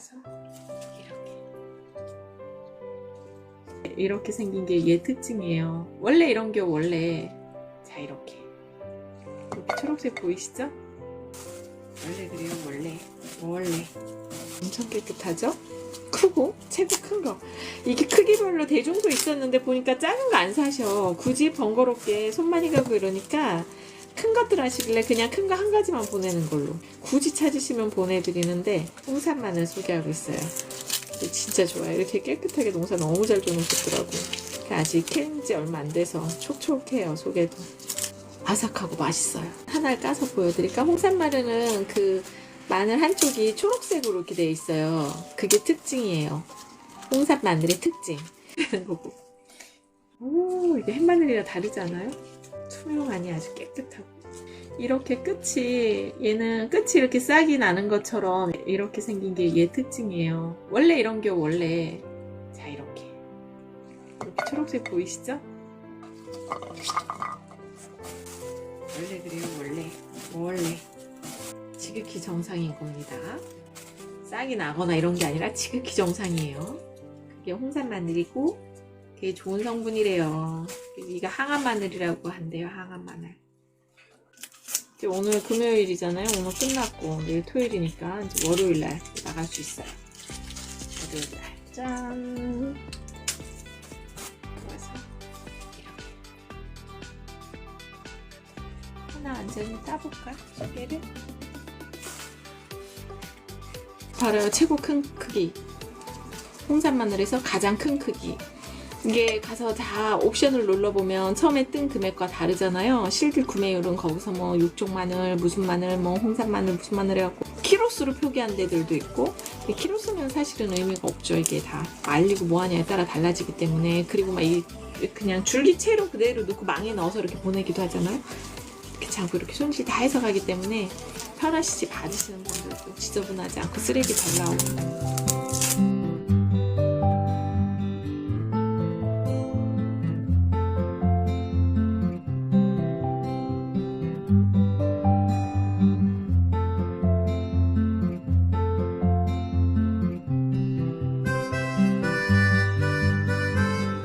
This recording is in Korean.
가서 이렇게 이렇게 생긴 게 얘 특징이에요. 원래 이런 게 원래 자 이렇게 이렇게 초록색 보이시죠? 원래 그래요 원래 원래 엄청 깨끗하죠? 크고 최고 큰 거. 이게 크기별로 대종도 있었는데 보니까 작은 거 안 사셔. 굳이 번거롭게 손 많이 가고 이러니까 큰 것들 하시길래 그냥 큰 거 한 가지만 보내는 걸로. 굳이 찾으시면 보내드리는데 홍산 마늘 소개하고 있어요. 진짜 좋아요. 이렇게 깨끗하게 농사 너무 잘 줘놓으셨더라고. 아직 캔지 얼마 안 돼서 촉촉해요 속에도. 바삭하고 맛있어요. 하나를 까서 보여드릴까? 홍산 마늘은 그 마늘 한쪽이 초록색으로 이렇게 돼 있어요. 그게 특징이에요. 홍산 마늘의 특징. 오, 이게 햇마늘이랑 다르지 않아요? 투명하니 아주 깨끗하고. 이렇게 끝이, 얘는 끝이 이렇게 싹이 나는 것처럼 이렇게 생긴 게 얘 특징이에요. 원래 이런 게 원래. 자, 이렇게. 이렇게 초록색 보이시죠? 원래 그래요, 원래. 원래. 지극히 정상인 겁니다. 싹이 나거나 이런 게 아니라 지극히 정상이에요. 그게 홍산 마늘이고 그게 좋은 성분이래요. 이가 항암 마늘이라고 한대요. 항암 마늘. 이제 오늘 금요일이잖아요. 오늘 끝났고 내일 토요일이니까 이제 월요일 날 나갈 수 있어요. 월요일 날. 짠. 그래서 이렇게 하나 완전히 따볼까? 소개를. 바로 최고 큰 크기. 홍산 마늘에서 가장 큰 크기. 이게 가서 다 옵션을 눌러보면 처음에 뜬 금액과 다르잖아요. 실들 구매율은 거기서 뭐 육종 마늘, 무슨 마늘, 뭐 홍산 마늘, 무슨 마늘 해갖고 키로수로 표기한 데들도 있고 키로수는 사실은 의미가 없죠. 이게 다 말리고 뭐하냐에 따라 달라지기 때문에 그리고 막 이 그냥 줄기채로 그대로 넣고 망에 넣어서 이렇게 보내기도 하잖아요. 이렇게 자고 이렇게 손질 다 해서 가기 때문에 편하시지 받으시는 분들도 지저분하지 않고 쓰레기 덜 나오고